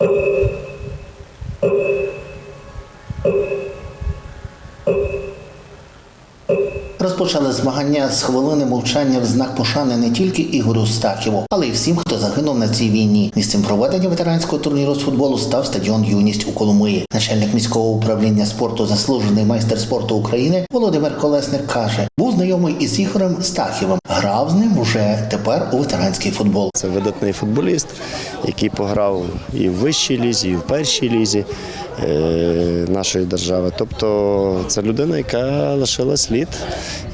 Oh. Oh. Oh. Розпочали змагання з хвилини мовчання в знак пошани не тільки Ігорю Стахіву, але й всім, хто загинув на цій війні. Місцем проведення ветеранського турніру з футболу став стадіон Юність у Коломиї. Начальник міського управління спорту, заслужений майстер спорту України Володимир Колесник каже, був знайомий із Ігорем Стахівим. Грав з ним уже тепер у ветеранський футбол. Це видатний футболіст, який пограв і в вищій лізі, і в першій лізі нашої держави. Тобто це людина, яка лишила слід.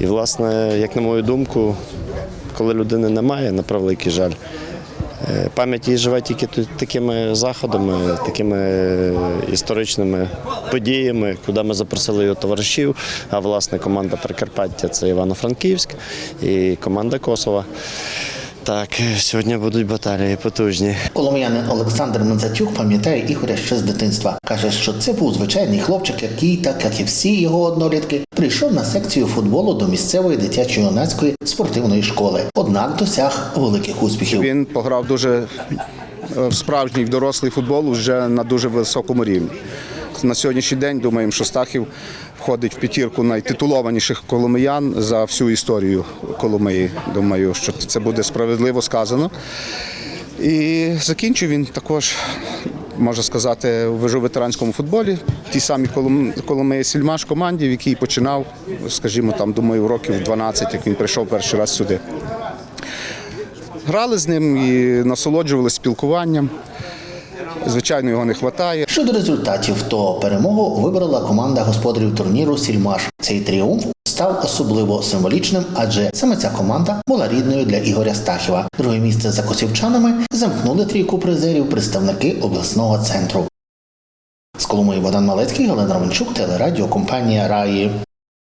І, власне, як на мою думку, коли людини немає, на превеликий жаль. е, Пам'ять її живе тільки такими заходами, такими е, історичними подіями, куди ми запросили його товаришів. А власне команда Прикарпаття це Івано-Франківськ і команда Косова. Так, сьогодні будуть баталії потужні. Коломиянин Олександр Мензатюк пам'ятає Ігоря ще з дитинства. Каже, що це був звичайний хлопчик, який, так як і всі його однолітки, прийшов на секцію футболу до місцевої дитячо-юнацької спортивної школи. Однак досяг великих успіхів. Він пограв дуже е, в справжній в дорослий футбол вже на дуже високому рівні. На сьогоднішній день думаємо, що Стахів входить в п'ятірку найтитулованіших коломиян за всю історію Коломиї. Думаю, що це буде справедливо сказано. І закінчив він також, можна сказати, в ветеранському футболі. Ті самі Коломиї Сільмаш команді, в якій починав, скажімо, там, думаю, років 12, як він прийшов перший раз сюди. Грали з ним і насолоджувалися спілкуванням. Звичайно, його не вистачає. Щодо результатів, то перемогу вибрала команда господарів турніру Сільмаш. Цей тріумф став особливо символічним, адже саме ця команда була рідною для Ігоря Стахіва. Друге місце за косівчанами замкнули трійку призерів представники обласного центру. З Коломиї Богдан Малецький, Галина Романчук, телерадіокомпанія Раї.